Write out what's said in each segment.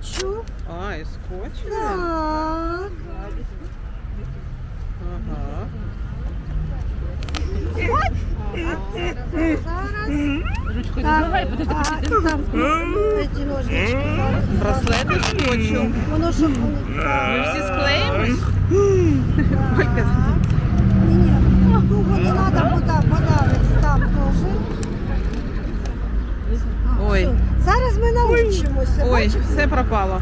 скотчу. А, і скотч. Так. Ага. Зараз. Ручку не зливай, буде Там ці ножнички зараз. Браслети скотчу. Воно щоб вони. Ми всі склеїмось? Так. Ні, ні, туго не треба, вода, подавиться там теж. А, Ой. Зараз ми научимося. Ой, бачите? все пропало.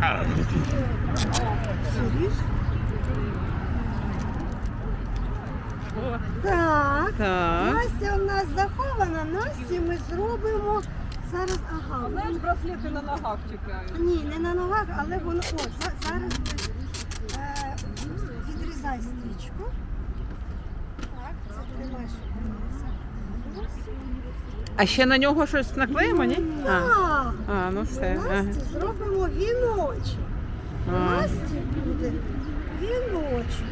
Так. Сидиш? Так. Так. Настя у нас захована, Насті ми зробимо зараз. Ага. Знаєш, браслети на ногах чекають. Ні, не на ногах, але воно. О, за- зараз ми, е, відрізай стрічку. Так, це тримаєш. А ще на нього щось наклеїмо, ні? А, Так. а ну все. Ага. Насті зробимо віночок. А. Насті буде віночок.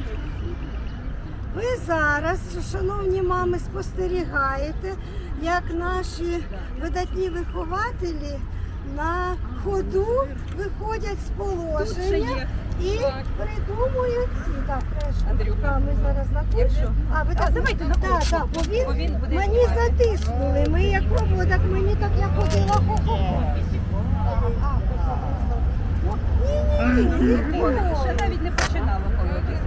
Ви зараз, шановні мами, спостерігаєте, як наші видатні вихователі на ходу виходять з положення і придумують ці. Так. Андрюха. Ми зараз на курсі. А, ви так, давайте на так, так, бо він, мені затиснули. Ми як пробували, так мені так я ходила хо-хо-хо. Ні, ні, ні, ні. Ще навіть не починала колотися.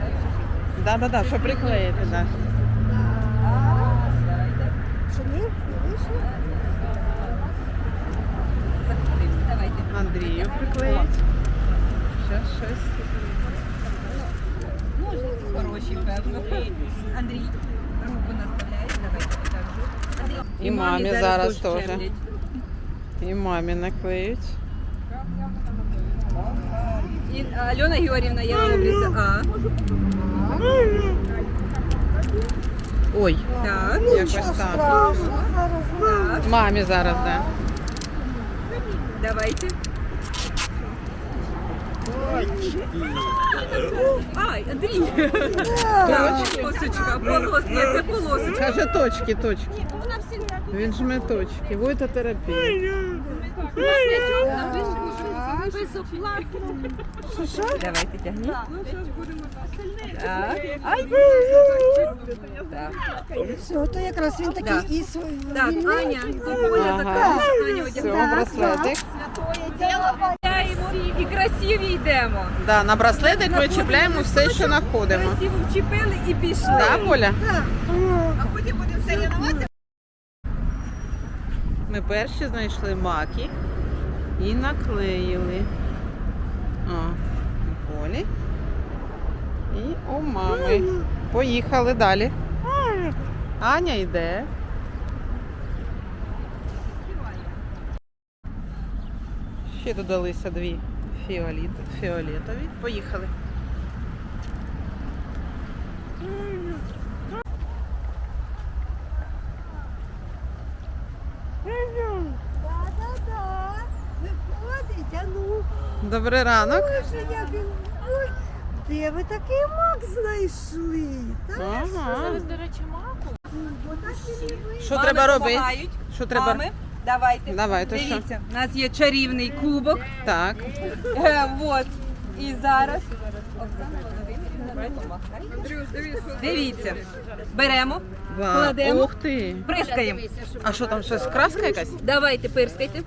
Да, да, да, що приклеїти, да. Що ні? Не вийшло? приклеїть. Ще щось. Ножниці хороші, певно. Андрій, руку наставляє, давайте покажу. Андрій, І мамі зараз теж. щемлять. І мамі наклеють. І Альона Георгіївна, я роблюся. А. Ой, Так. якось Нічого так. страшного, зараз Так. Мамі зараз, да. Давайте. Ай, Андрій. Так, полосочка, полосочка, це полосочка. Каже точки, точки. Він жме точки. Войтотерапія. Що, що? Давайте тягніть. Так. Ай. Так. Все, то якраз він такий і свій. Так. Аня, Ага. закажеш, Аня Все, одягає. браслетик. І красиві йдемо. Да, на браслетик ми чіпляємо все, що знаходимо. Красиво вчепили і пішли. Да, Поля? Так. А потім будемо соревнуватися. Ми перші знайшли маки і наклеїли. О, Полі. І у мами. Поїхали далі. Аня йде. Ще додалися дві фіоліт, фіолетові. Поїхали. Да-да-да. Виходить, а ну. Добрий ранок. Боже, як він. Ой, де ви такий мак знайшли? Так? Ага. Бо так і не. Що треба робити? допомагають. Що треба? Мами, давайте. Давайте, що? Дивіться, у нас є чарівний кубок. Так. Е, вот. І зараз. Оксана Володимирівна, давай. Дивіться. Беремо, Ва- Кладемо. Ух ти. прискаємо. А що там щось краска якась? Давайте, пирскайте.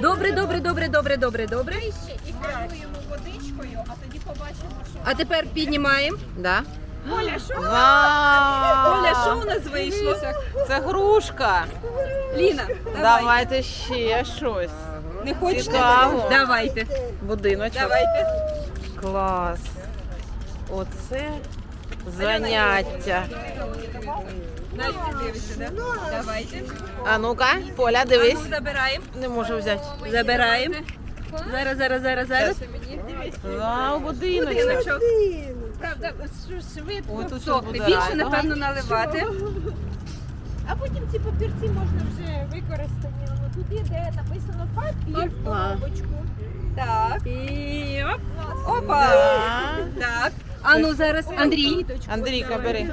Добре, добре, добре, добре, добре, добре. І кажуємо водичкою, А тепер піднімаємо. Да? Оля, що? Вау! Оля, що у нас вийшло? Це грушка. Ліна, давай. Давайте ще щось. Не хочете? Цікаво. Давайте. Будиночок. Давайте. Клас. Оце заняття. Настя, дивишся, да? Давайте. А ну-ка, Поля, дивись. ну, забираємо. Не можу взяти. Забираємо. Зараз, зараз, зараз, зараз. Вау, будиночок. Правда, швидко Ой, тут буде Більше, напевно, наливати. А потім ці папірці можна вже використані. Воно тут є, де написано папір в коробочку. Так. І оп. Опа. Так. А ну зараз Андрій. Андрійка, бери.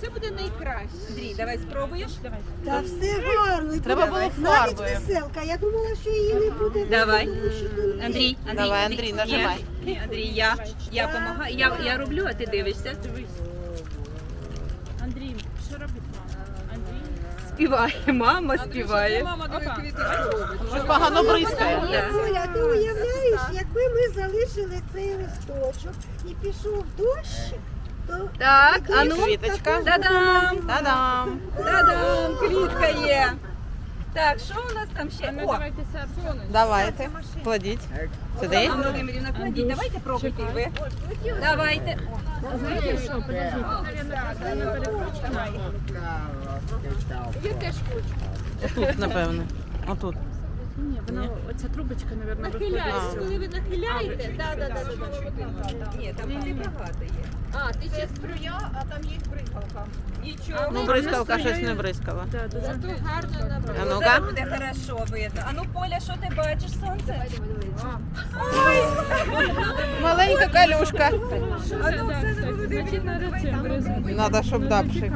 Це буде найкраще. Андрій, давай спробуєш. Та все гарно. І Треба тут було Навіть фарбою. веселка. Я думала, що її не буде. Давай. Тому що тут- Андрій, Андрій, Давай, Андрій, нажимай. Ні, Андрій, я, я допомагаю. Я, я роблю, а ти дивишся. Андрій, Співає, мама співає. Щось погано бризкає. Оля, ти уявляєш, якби ми залишили цей листочок і пішов дощ, то Так, а ну. Квіточка. Та-дам! Та-дам! Та-дам! Квітка є. Так, що у нас там ще? Ну О, давайте сядемо. Давайте, кладіть. Сюди. Анна Володимирівна, кладіть, давайте пробуйте і ви. Давайте. Знаєте що, подожди, перепрошую. Я теж хочу. Тут, напевно. Отут. Вона, оця трубочка, мабуть, Нахиляйся, коли ви нахиляєте. Да, да, да, да, Ні, там води багато є. А, ти ще струя, а там є бризгалка. Нічого. Ну, бризкалка щось не бризкала. Зато гарно А набрати. ну-ка. Буде хорошо видно. А ну, Поля, що ти бачиш, сонце? Маленька калюшка. А ну, все кстати, буде цим. Надо, щоб дапшик.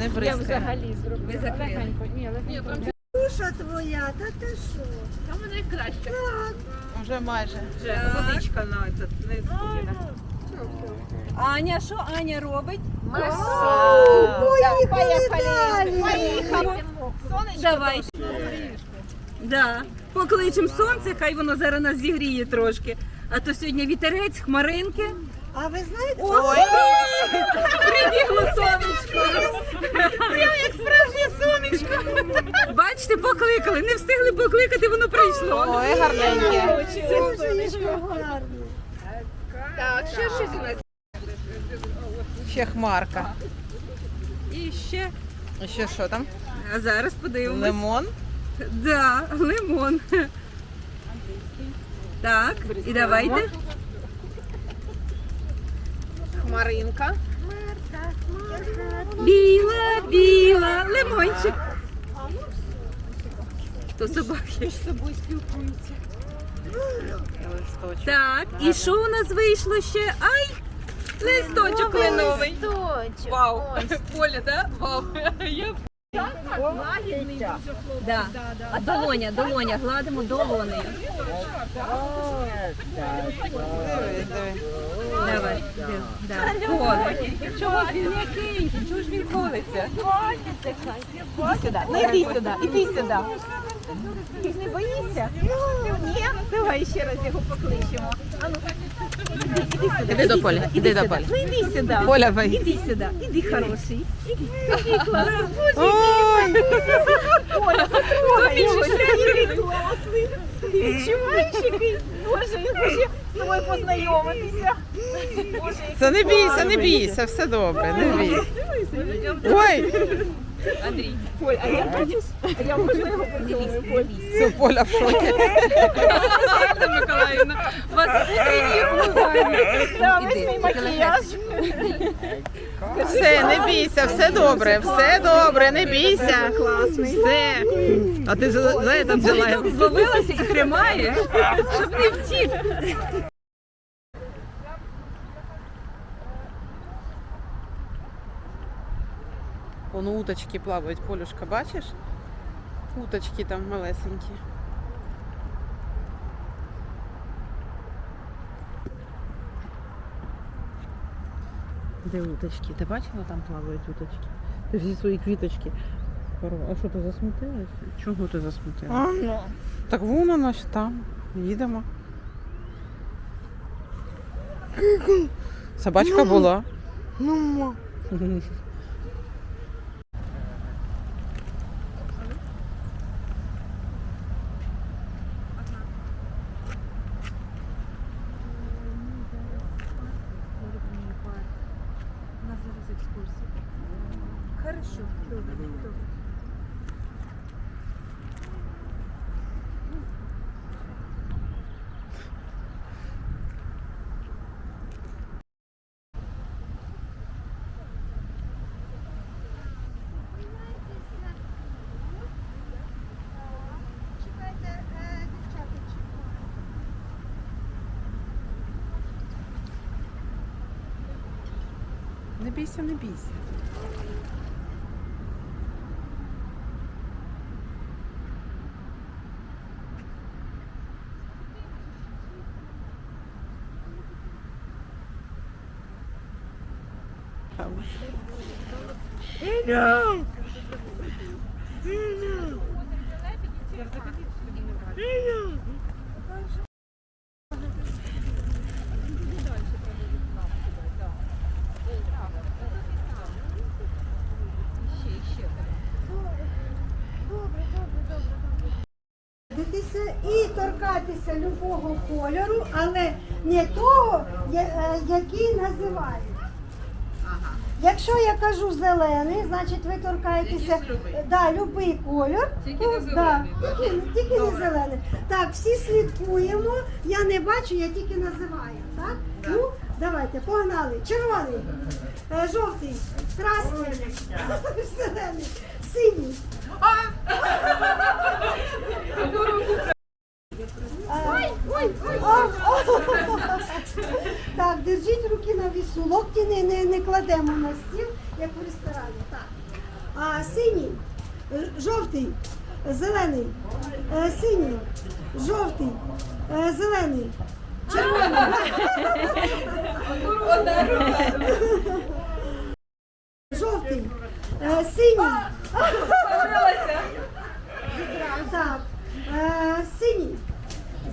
Не Я взагалі зроблю. Ви закрили. Легенько. Ні, легенько. душа твоя, та ти що? Там найкраще. Так, Вже майже. Вже водичка на этот, не скине. Аня, що Аня робить? поїхали далі. Давай. Да. Покличемо сонце, хай воно зараз нас зігріє трошки. А то сьогодні вітерець, хмаринки. А ви знаєте, Ой! Прибігло сонечко. Прямо як справжнє сонечко. Бачите, покликали. Не встигли покликати, воно прийшло. Ой, гарненьке. сонечко гарне. Так, ще щось у нас. Ще хмарка. І ще. І ще що там? А зараз подивимось. Лимон. Да, лимон. Так, і давайте. Хмаринка. Біла, біла, лимончик. То собаки. Між собою спілкуються. Так, і що у нас вийшло ще? Ай! Листочок кленовий. Вау. Поля, да? Вау. Я Да. А долоня, долоня, гладимо долонею. Да. Кола. Чого ж він який? Чого ж він колиться? Іди сюди. Іди сюди, іди сюди. Ти ж не боїшся? Ні? Давай ще раз його покличемо. А ну, іди, іди сюди. Іди до Полі, іди до. Полі. Ну іди сюди. Поля, вий. Іди сюди, іди хороший. Іди, клас. Ой, Коля, потрогай його. Який класний. Ти відчуваєш. Боже, він хоче з тобою познайомитися. Боже, який Це не бійся, не класний. бійся, все добре, не бійся. Ой, Андрій. Поль, а я бачиш? А я можна його поцілую, Поль. це Поля в шокі. Анна Миколаївна, у вас утренні умивання. Да, весь мій макіяж. Все, не бійся, все добре, все добре, не бійся. Класний. Все. А ти за, за це взяла. Зловилася і тримає, щоб не втік. Вон уточки плавають, Полюшка, бачиш? Уточки там малесенькі. Де уточки? Ти бачила, там плавають уточки? Ти всі свої квіточки. А що ти засмутилась? Чого ти засмутилась? Так вон вона ж там. Їдемо. Собачка була. Ну, Хорошо, добре, добре. е, дівчата, чекайте. не бійся, не бійся. Дивитися і торкатися любого кольору, але не того, е, який називають. Якщо я кажу зелений, значить ви торкаєтеся да, любий колір. Тільки не зелений. Да, тільки, тільки не зелений. Так, всі слідкуємо. Я не бачу, я тільки називаю. Так? Ну, давайте, погнали. Червоний, е, жовтий, красний, зелений, синій. Ой, ой, Так, держіть руки на вісу. Не, не, не кладемо на стіл, як в ресторані. Так. А, синій, жовтий, зелений, е, синій, жовтий, е, зелений, червоний. Жовтий, е, синій. Так, е, синій,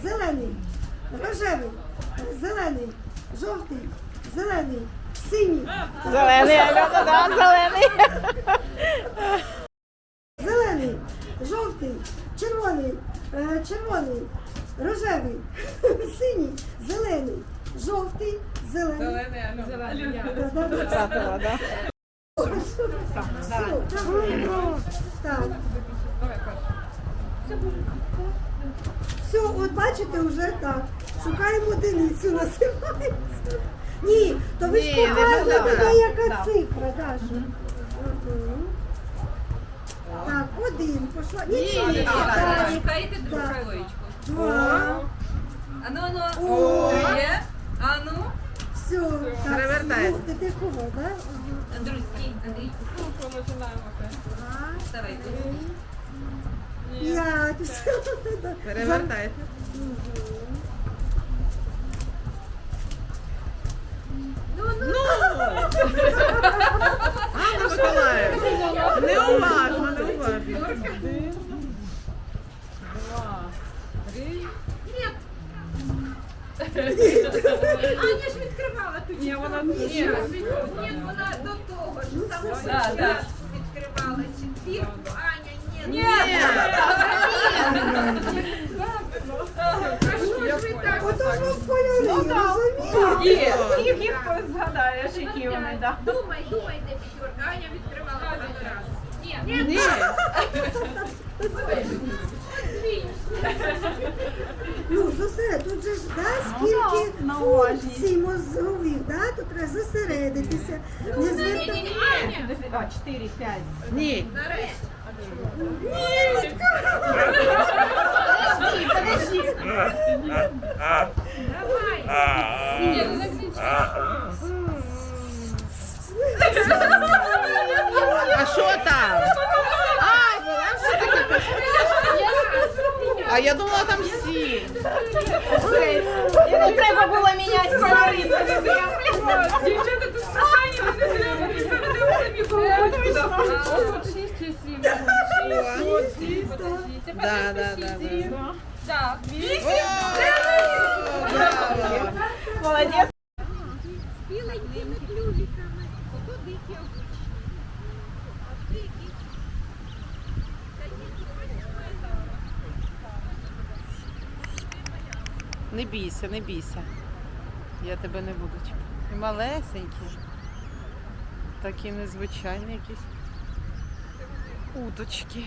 зелений, рожевий, зелений, жовтий, зелений, синій, Зелений, Альона, да, зелений. зелений, жовтий, червоний, е, червоний, рожевий, синій, зелений, жовтий, зелений. Зелений, Втратила, да? Так. Все, от бачите, вже так. Шукаємо одиницю, називається. Ні, то ви ж Ні, не показуєте, де яка цифра, Даша. Мгм. Так, один пішла. Ні, ні, ні. так. Шукаєте другу Так. двоєчку. Два. Ану, ану. О. Є. Ану. Все. Так, Перевертай. ну, Ти ти кого, так? Андрій, стій, Андрій. Два, Давай. п'ять. Все. Перевертайте. Анна Миколаївна, неуважно, неуважно. Аня ж відкривала ту Ні, вона ні. Ні, вона до того ж саму Да, да. відкривала четвірку. Аня, ні. Ні. Так? Отож вас в кольорі, розумієте? Їх, їх згадаєш, які вони, так. Думай, думай, де п'ятерка. Аня відкривала багато раз. Ні, ні. Ні. Ну, зосередь, тут же ж, да, скільки функцій мозгових, да, тут треба зосередитися, не звертати. А, 4, 5. Ні. А що там? А, вона все-таки А я думала, там всі. Не треба було міняти кольори. Дівчата тут кохані, вони прямо і молодец. кого Да, да, да, да. Так. Молодець. Не бійся, не бійся. Я тебе не буду чіпати. І малесенькі. Такі незвичайні якісь уточки.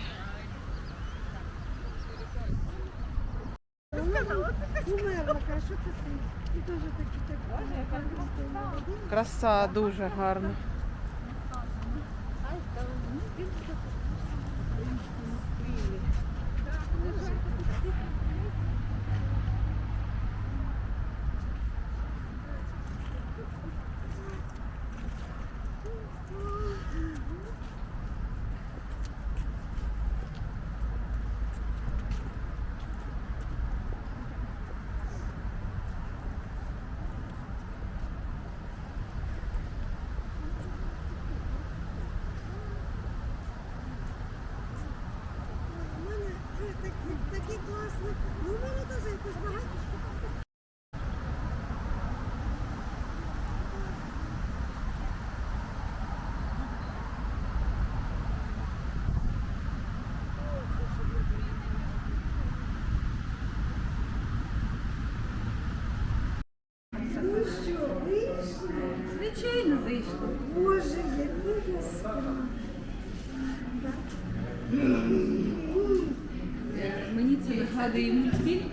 Краса дуже гарна. Ну, у мене теж якось багато. Ну що, вийшли? Звичайно, вийшло. Боже, який яскрав. Мені це нагадує мультфільм.